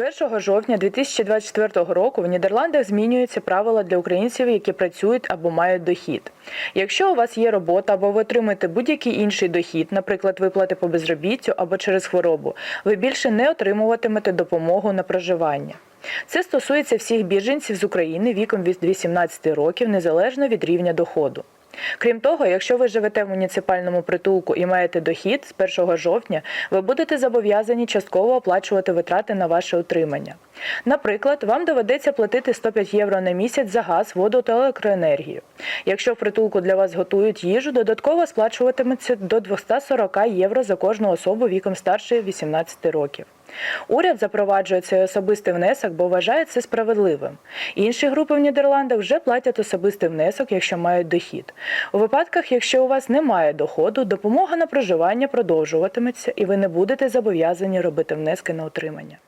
1 жовтня 2024 року в Нідерландах змінюються правила для українців, які працюють або мають дохід. Якщо у вас є робота або ви отримуєте будь-який інший дохід, наприклад, виплати по безробіттю або через хворобу, ви більше не отримуватимете допомогу на проживання. Це стосується всіх біженців з України віком від 18 років незалежно від рівня доходу. Крім того, якщо ви живете в муніципальному притулку і маєте дохід з 1 жовтня, ви будете зобов'язані частково оплачувати витрати на ваше утримання. Наприклад, вам доведеться платити 105 євро на місяць за газ, воду та електроенергію. Якщо в притулку для вас готують їжу, додатково сплачуватиметься до 240 євро за кожну особу віком старше 18 років. Уряд запроваджує цей особистий внесок, бо вважає це справедливим. Інші групи в Нідерландах вже платять особистий внесок, якщо мають дохід. У випадках, якщо у вас немає доходу, допомога на проживання продовжуватиметься, і ви не будете зобов'язані робити внески на утримання.